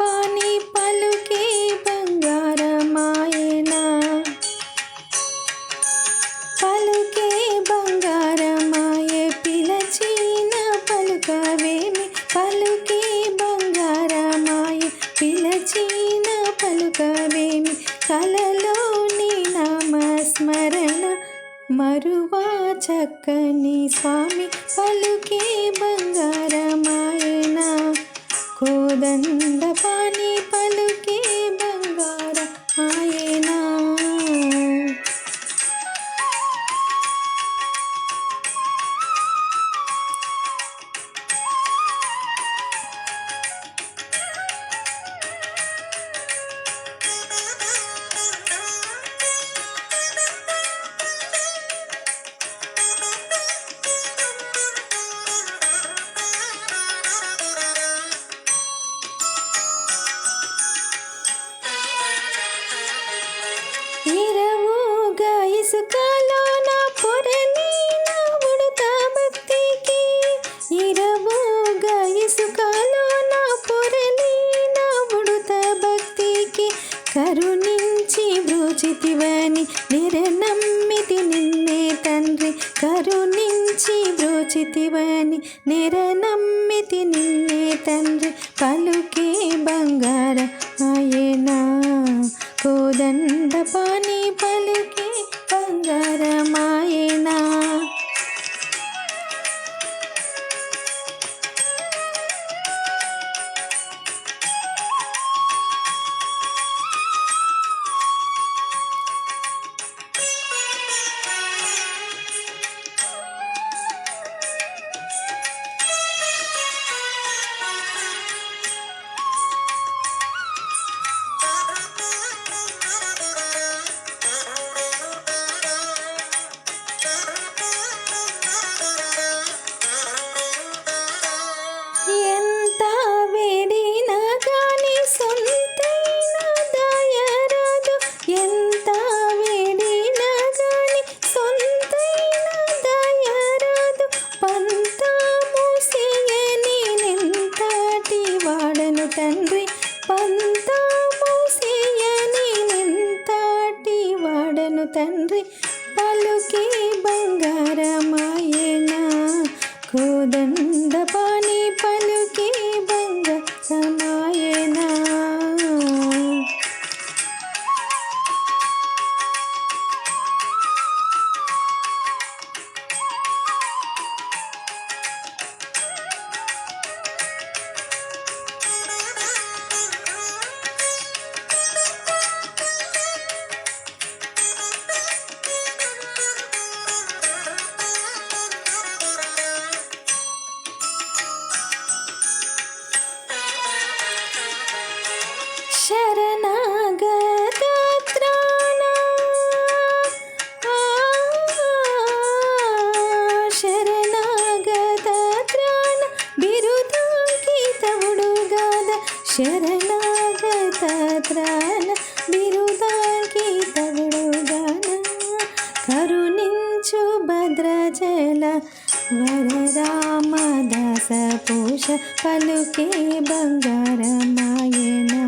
పాని పలుకే బంగారమాయన. పలుకే బంగారమాయ పిలచిన పలుకవేమి. పలుకే బంగారమాయ పిలచిన పలుకవేమి. కలలోని నామస్మరణ మరువా చక్కని స్వామి. పలుకే బంగారమాయన. కోదండ బ్రోచితివని నిరనమ్మితి నిన్నే తండ్రి కరుణించి బ్రోచితివని నిరనమ్మితి నిన్నే తండ్రి పలుకే బంగార ఆయనా కోదండ పాని పలుకే బంగారమాయ తండ్రి పంతాము చేయని వాడను తండ్రి. పలుకే బంగారమాయనా కోదను శరణాగత త్రాణ ఆ, శరణాగత త్రాణ బిరుదాంకితవుడు శరణాగత త్రాణ బిరుదాంకితవుడు కరుణించు భద్రజల వరరామదాస పూష పలుకే బంగారమాయనా.